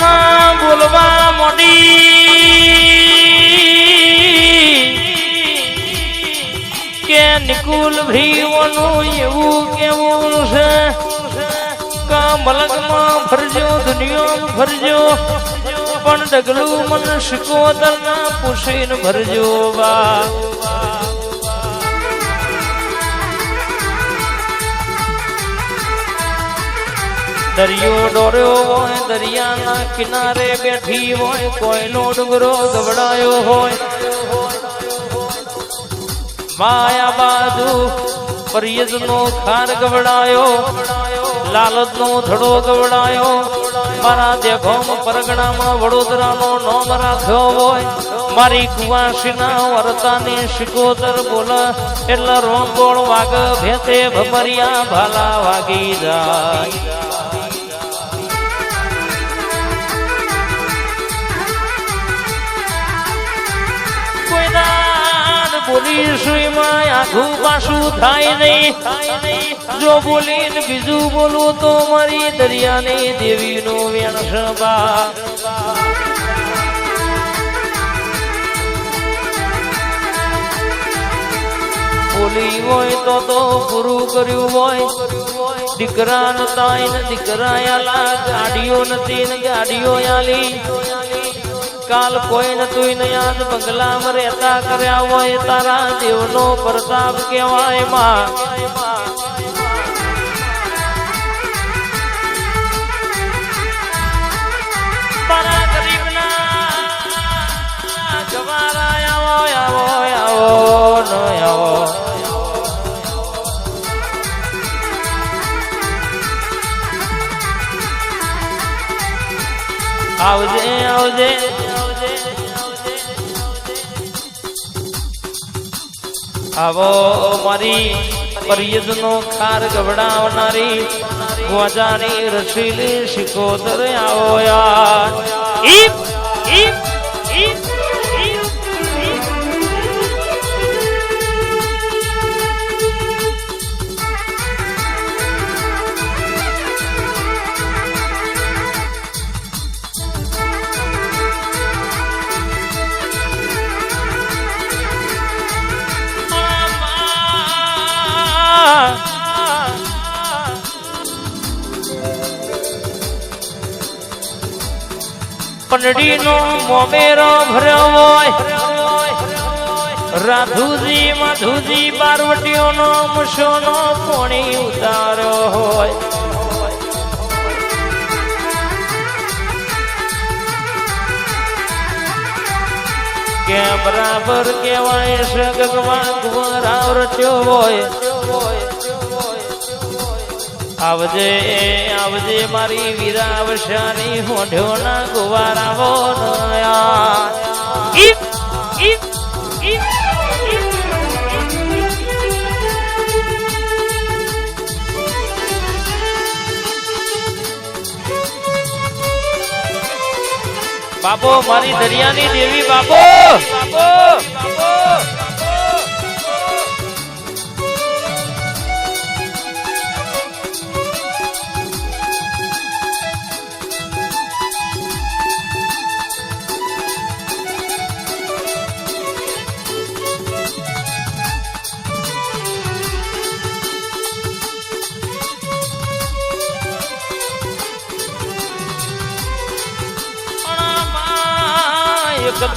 માં બોલવા મોડી. કે નિકુલ ભીવનું એવું કેવું છે? મલકમાં ફરજો, દુનિયામાં ફરજો, પણ ડગલું મન શિકોતર ના પૂછીને ભરજો બા. દરિયો ડોર્યો હોય, દરિયાના કિનારે બેઠી હોય કોઈનો ડુંગરો ગવડાયો હોય. માયા બાજુ પરિયજ નો ખાર ગવડાયો લાલચ નો ધડો ગવડાયો. મારા દેખોમ પરગણામાં વડોદરાનો નોમ રાખ્યો હોય. મારી કુવાસીના વરતાની શિકોતર બોલ, એટલે રોંગોળ વાગ ભેતે ભમરિયા ભાલા વાગી જાય. બોલીશું આખું પાછું થાય નહીં. જો બોલીને બીજું બોલું તો મારી દરિયાની દેવીનો વેણ સભા બોલી હોય તો તો પૂરું કર્યું હોય. દીકરા નતા દીકરા ગાડીઓ નથી ગાડીઓ આલી. કાલ કોઈ નતું ને યાદ, બંગલામાં રહેતા કર્યા હોય તારા દેવનો પ્રતાપ કહેવાયમાં. આવો આવો આવો, નો આવજે આવજે. આવો મારી પરિયદ નો ખાર ગવડાવનારી ગોજાની રસીલી શિકોદર આવો યાર. ઈ ઈપ. પંડડી નો મોમેરો હોય. રાધુજી, માધુજી પાર્વતીઓ નો મુશો નો પોણી ઉતારો હોય. કે બરાબર કેવાય ગગવાન કુંવરાવ રચ્યો હોય. આવજે આવજે મારી વીરાવશાની હોઢ્યો ના ગુવારાવો નયા બાપો મારી દરિયાની દેવી બાપો બાપો.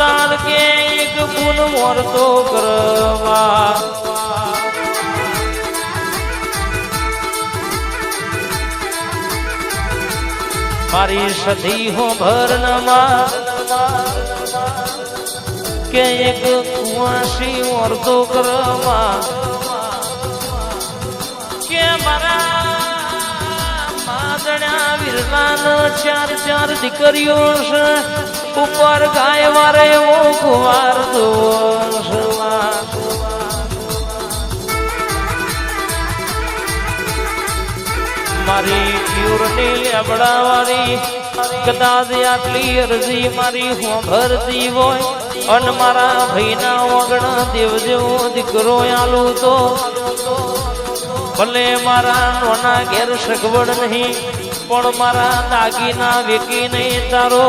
દાન કે એક ગુણ મોરતો કરવા. મારી સધી હો ભરનમાં કે એક કુવાસી મોરતો કરવા. કે મારા ચાર ચાર દીકરીઓ છે ઉપર ગાય મારે કુવાર દોષ મારી પ્યુરની લેબડાવાળી કદાચ આટલી અરજી મારી હું ભરતી હોય અને મારા ભાઈના વગણ દેવ જેવો દીકરો આલુ તો ભલે મારા નોના ઘેર સગવડ નહીં, પણ મારા દાગીના વેકી નહીં તારો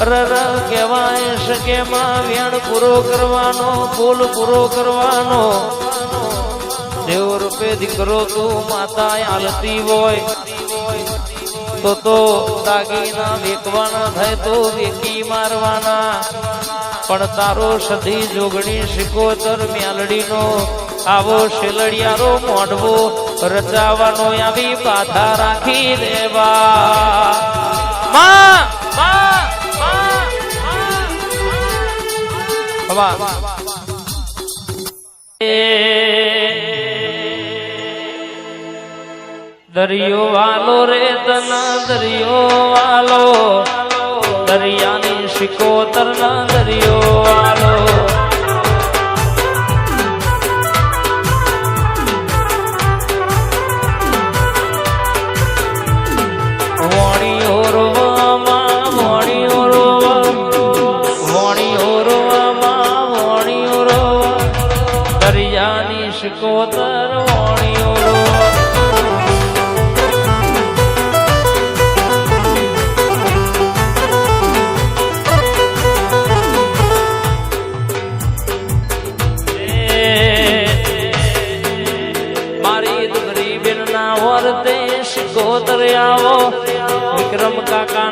રર કહેવાય શકે માં વેણ પૂરો કરવાનો, ફૂલ પૂરો કરવાનો. દેવ રૂપે દીકરો તું માતા હાલતી હોય, તો તો દાગીના વેકવાના થાય તો વેકી મારવાના. પણ તારો સધી જોગણી શિકોતર મ્યાલડીનો, આવો શેલડિયારો મોઢવો રચાવાનો, આવી બાધા રાખી દેવા માં! હવા દરિયો વાલો રે તના દરિયો વાલો. દરિયાની શિકોતર ના દરિયો વાલો.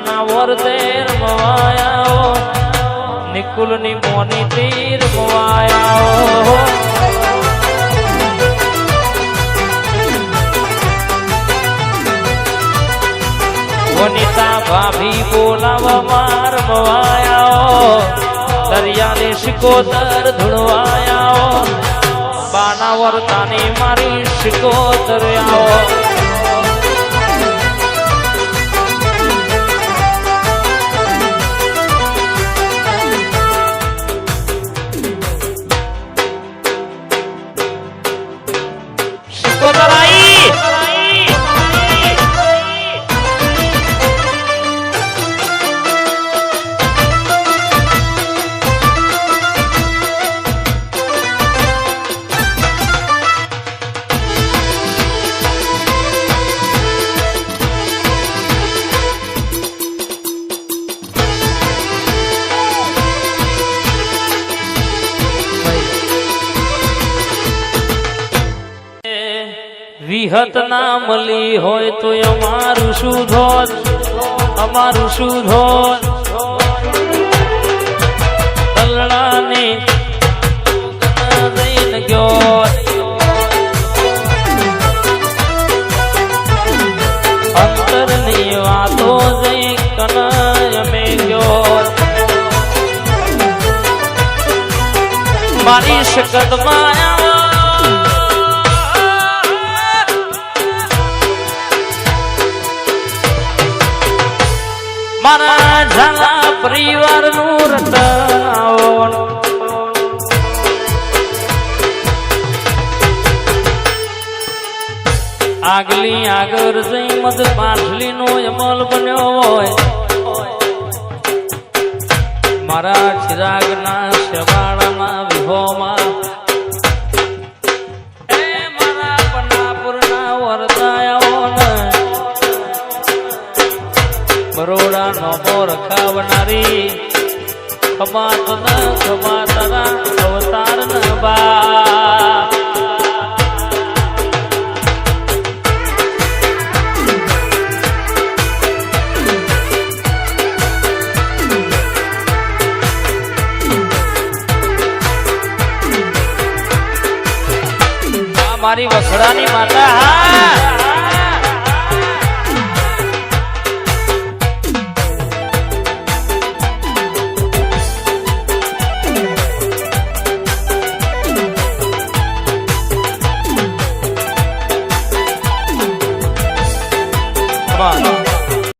ના વર્તે રમવાયાઓ નિકુલની મોની તીર રમવાયાઓ વનિતા ભાભી બોલાવા માર મવાયાઓ દરિયાની શિકોતર ધૂળવાયાઓ બાના વર્તાની મારી શિકોતર આવો વિહત ના મળી હોય તો અમારું શું ધોત અમારું શું ધોત તલડાને દઈને ગયો. અંતરની વાતો જઈ ગયો મારી શકત માયા મારા ઝાલા પરિવારનું રટાવણ આગલી આગળ જઈ મધ પાછલી નો અમલ બન્યો હોય. મારા ચિરાગ ના શવાળાના વિહોમાં ખમાત ન ખમાતના અવતાર ન બા મારી વસડાની માતા